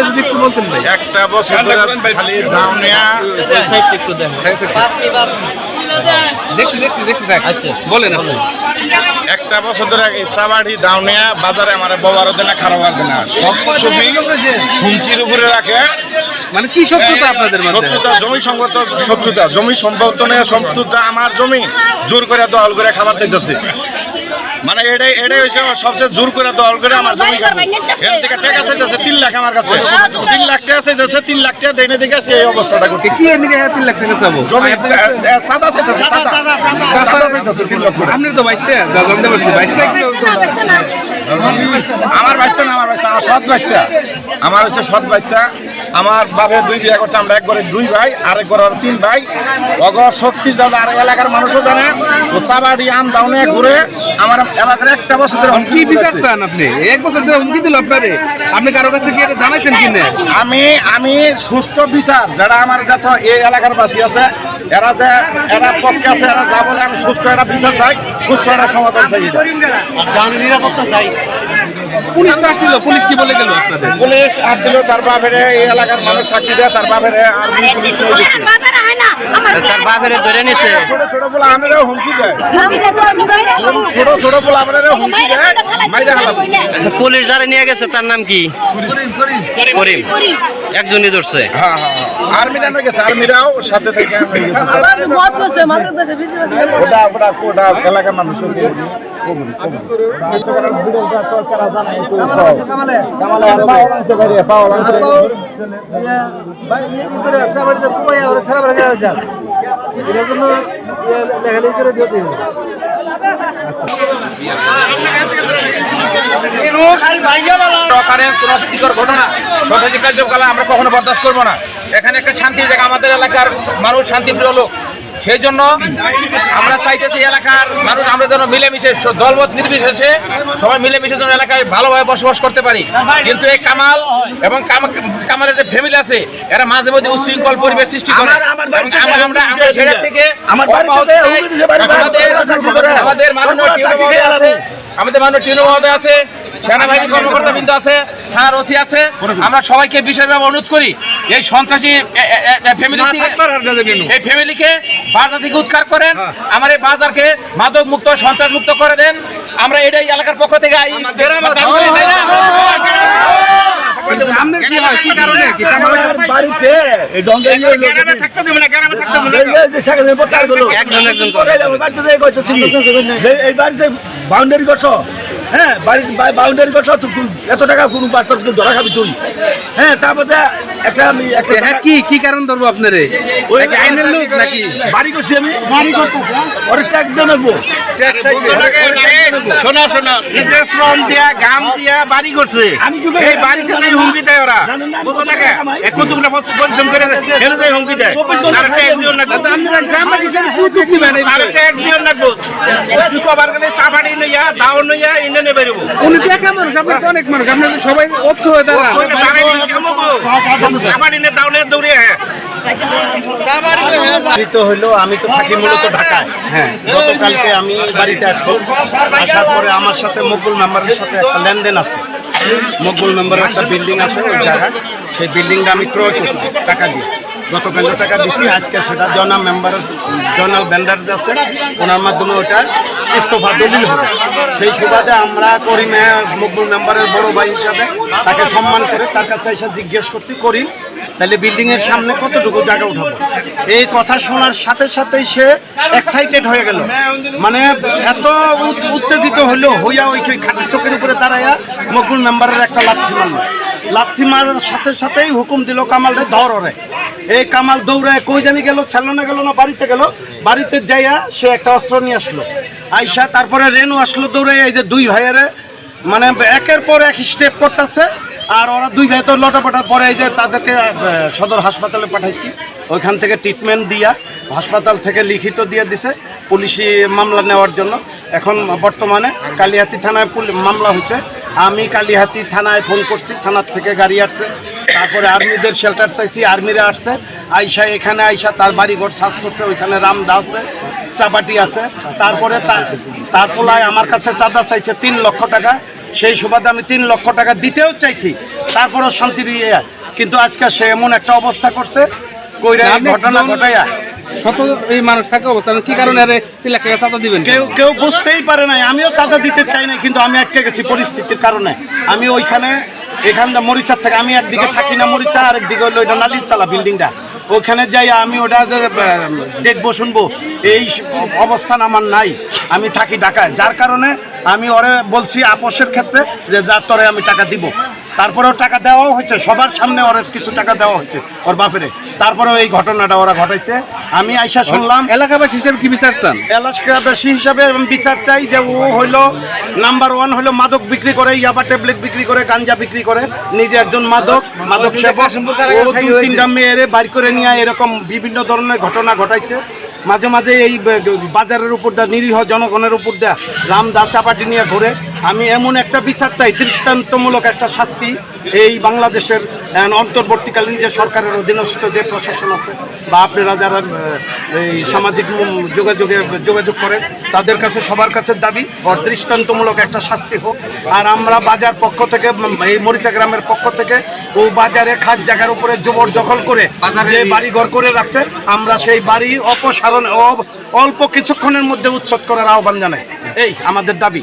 যদি একটু বলতেন ভাই। একটা বছর ধরে খালি দাউনিয়া দেখছি দেখছি দেখছি দেখ। আচ্ছা। বলেন আপনি। একটা বছর ধরে এই সাবাড়ি দাউনিয়া বাজারে আমার ববার দেনা খারাপ হবে না সব ছবি হুমকির উপরে রাখে। মানে কি শত্রুতা আপনাদের মধ্যে? শত্রুতা জমি সম্পর্ক শত্রুতা জমি নিয়ে শত্রুতা আমার জমি। জোর করে দল করে খাবার চাইতেছে। মানে এটাই এটাই আমার সবচেয়ে জোর করে দল করে আমার জমি এখান থেকে টাকা চাইতেছে তিন লাখ আমার কাছে। তিন লাখ টাকা চাইতেছে তিন লাখ টাকা দেনে দেখে আজকে এই অবস্থাটা করছে। কি এর নিকে তিন লাখ টাকা চাবো? জমি সাদা চাইতেছে সাদা সাদা চাইতেছে তিন লাখ। আপনি তো যা জানতে পারছি বাইশটা আমার বাইশটা না আমার বাইশটা আমার সৎ বাইশটা আমার হচ্ছে সৎ বাইশটা আমার বাপের দুই বিয়ে করছে আমরা এক ঘরে দুই ভাই আরেক ঘরে আরও তিন ভাই অগর শক্তি জানে আর এলাকার মানুষও জানে ও সাবাড়ি আম দাউনে ঘুরে আমার এলাকার একটা বছর ধরে কি বিচার। চান আপনি এক বছর ধরে হুমকি দিল আপনারে আপনি কারও কাছে কি এটা জানাইছেন কিনে আমি আমি সুষ্ঠু বিচার যারা আমার যত এই এলাকার বাসী আছে এরা যে এরা পক্ষে আছে এরা যা বলে আমি সুষ্ঠু একটা বিচার চাই সুষ্ঠু একটা সমাধান চাই এটা। পুলিশ আসছিল পুলিশ কি বলে গেল আপনাদের? পুলিশ আসছিল তার বাপেরে এই এলাকার মানুষ সাক্ষী দেয় তার বাপেরে আর্মি পুলিশ হয় তার বাপেরে ধরে নিছে। ছোট ছোট বলে হুমকি দেয়। ছোট ছোট বলে হুমকি দেয়। মাইরা হালাবো আচ্ছা পুলিশ যারা নিয়ে গেছে তার নাম কি? করিম একজনই ধরছে। হ্যাঁ হ্যাঁ। আর্মিরা নিয়ে গেছে আর্মিরাও সাথে থেকে ওটা ওটা ওটা এলাকার মানুষ কোন অপ্রীতিকর ঘটনা কার্যকলাপ আমরা কখনো বরদাস্ত করব না। এখানে একটা শান্তির জায়গা। আমাদের এলাকার মানুষ শান্তিপ্রিয় লোক। সেই জন্য আমরা চাইতেছি এলাকার মানুষ আমরা যেন মিলেমিশে দলমত নির্বিশেষে সবাই মিলেমিশে যেন এলাকায় ভালোভাবে বসবাস করতে পারি। কিন্তু এই কামাল এবং কামালের যে ফ্যামিলি আছে এরা মাঝে মধ্যে উচ্ছৃঙ্খল পরিবেশ সৃষ্টি করে। আমরা সেটা থেকে আমাদের- মাননীয় আছে। আমাদের মাননীয় মহোদয় আছে। সেনাবাহিনী কর্মকর্তা বিন্দু আছে। থানার ওসি আছে। আমরা সবাইকে বিশেষভাবে অনুরোধ করি এই সন্ত্রাসী এই ফ্যামিলিকে বাজার থেকে উৎখাত করেন আমার এই বাজারকে মাদক মুক্ত সন্ত্রাস মুক্ত করে দেন। আমরা এটাই এলাকার পক্ষ থেকে হয় বাউন্ডারি করছ। হ্যাঁ বাড়ির বাউন্ডারি করছ তুই এত টাকা কোনো বাস্তব ধরা খাবি তুই। হ্যাঁ তারপরে একটা আমি একটা হ্যাঁ কি কি কারণ ধরবো আপনারে? ওই আইনের লোক নাকি? বাড়ি করছি আমি। বাড়ি করতে ওর ট্যাক্স দিয়ে নেব। শোনো শোনো। নিজের শ্রম দিয়া গাম দিয়া বাড়ি করছে। আমি কি এই বাড়িতে যে হুমকি দেয় ওরা। না, বুঝো না কে? এখন তোমরা পরিশ্রম করে এনে যে হুমকি দেয়? আর ট্যাক্স দিও গ্রামবাসী হিসেবে কি নিবেন আর ট্যাক্স লইয়া দাও লইয়া এনে নেবে রেবো উনি তো একা মানুষ আপনার তো অনেক মানুষ আপনার সবাই ঐক্য হয়ে দৌড়ে হ্যাঁ। তো হইল আমি তো থাকি মূলত ঢাকায়। হ্যাঁ। গতকালকে আমি বাড়িতে আসছি। আসার পরে আমার সাথে মকবুল মেম্বারের সাথে একটা লেনদেন আছে। মকবুল মেম্বারের একটা বিল্ডিং আছে ওই জায়গায়। সেই বিল্ডিংটা আমি ক্রয় করছি টাকা দিয়ে। গতকাল টাকা দিছি, আজকে সেটা জনা মেম্বারের জনাল ভেন্ডার আছে, ওনার মাধ্যমে ওটা ইস্তফা দলিল হবে। সেই সুবাদে আমরা করিমে মকবুল মেম্বারের বড় ভাই হিসাবে তাকে সম্মান করে তার কাছে এসে জিজ্ঞেস করতে করিম, তাহলে বিল্ডিং এর সামনে কতটুকু জায়গা উঠাবো? এই কথা শোনার সাথে সাথেই সে এক্সাইটেড হয়ে গেল। মানে এত উত- উত্তেজিত হলো হইয়া ওই খাটের চোখের উপরে দাঁড়াইয়া মকবুল মেম্বারের একটা লাথি মারলো। লাথি মারার সাথে সাথেই হুকুম দিল কামালরে ধর ওরে এই কামাল দৌড়ায় কই জানি গেল ছেলো না গেল না বাড়িতে গেল। বাড়িতে যাইয়া সে একটা অস্ত্র নিয়ে আসলো। আইসা তারপরে রেনু আসলো দৌড়ে এই যে দুই ভাইয়েরে মানে একের পর এক স্টেপ করতেছে, আর ওরা দুই ভাই তো লটাপটার পরে এই যে তাদেরকে সদর হাসপাতালে পাঠাইছি। ওইখান থেকে ট্রিটমেন্ট দিয়া, হাসপাতাল থেকে লিখিত দিয়ে দিছে, পুলিশি মামলা নেওয়ার জন্য। এখন বর্তমানে কালিহাতি থানায় মামলা হচ্ছে আমি কালিহাতি থানায় ফোন করছি থানার থেকে গাড়ি আসছে। তারপরে আর্মিদের শেল্টার চাইছি আর্মিরা আসছে। আইসা এখানে আইসা তার বাড়ি ঘর সার্চ করছে ওইখানে রামদা আছে চাপাটি আছে। তারপরে তার পোলায় আমার কাছে চাঁদা চাইছে তিন লক্ষ টাকা। সেই সুবাদে আমি তিন লক্ষ টাকা দিতেও চাইছি। তারপরও শান্তির ইয়ে। কিন্তু আজকে সে এমন একটা অবস্থা করছে কইরা ঘটনা ঘটাইয়া শত এই মানুষ থাকা অবস্থা কি কারণে আরে তিন লাখ দিবেন? কেউ কেউ বুঝতেই পারে নাই। আমিও চাঁদা দিতে চাই না কিন্তু আমি আটকে গেছি পরিস্থিতির কারণে। আমি ওইখানে, এখানটা মরিচার থেকে আমি একদিকে থাকি না মরিচা আর একদিকে হলো ওইটা নালির চালা বিল্ডিংটা। ওখানে যাই আমি ওটা যে দেখব শুনব এই অবস্থান আমার নাই। আমি থাকি ঢাকায়। যার কারণে আমি ওরে বলছি আপোষের ক্ষেত্রে যে যার তরে আমি টাকা দিব। তারপরেও টাকা দেওয়াও হয়েছে সবার সামনে ওর কিছু টাকা দেওয়া হচ্ছে ওর বাপেরে। তারপরেও এই ঘটনাটা ওরা ঘটাইছে। আমি আইসা শুনলাম এলাকাবাসী হিসেবে কি বিচার চান? এলাকাবাসী হিসাবে আমি বিচার চাই যে ও হইল নাম্বার ওয়ান হইল মাদক বিক্রি করে ইয়াবা ট্যাবলেট বিক্রি করে গাঞ্জা বিক্রি করে নিজে একজন মাদক মাদক সেবক। তিনটা মেয়েরে বাড়ি করে নিয়ে এরকম বিভিন্ন ধরনের ঘটনা ঘটাইছে। মাঝে মাঝে এই বাজারের উপর দেয়, নিরীহ জনগণের উপর দেওয়া রাম দা চাপাটি নিয়ে ঘুরে। আমি এমন একটা বিচার চাই, দৃষ্টান্তমূলক একটা শাস্তি এই বাংলাদেশের অন্তর্বর্তীকালীন যে সরকারের অধীনস্থ যে প্রশাসন আছে বা আপনারা যারা এই সামাজিক যোগাযোগে যোগাযোগ করেন তাদের কাছে সবার কাছে দাবি দৃষ্টান্তমূলক একটা শাস্তি হোক। আর আমরা বাজার পক্ষ থেকে এই মরিচা গ্রামের পক্ষ থেকে ও বাজারে খাদ জায়গার উপরে জবর দখল করে যে বাড়ি ঘর করে রাখছে আমরা সেই বাড়ি অপসারণ অল্প কিছুক্ষণের মধ্যে উচ্ছেদ করার আহ্বান জানাই। এই আমাদের দাবি।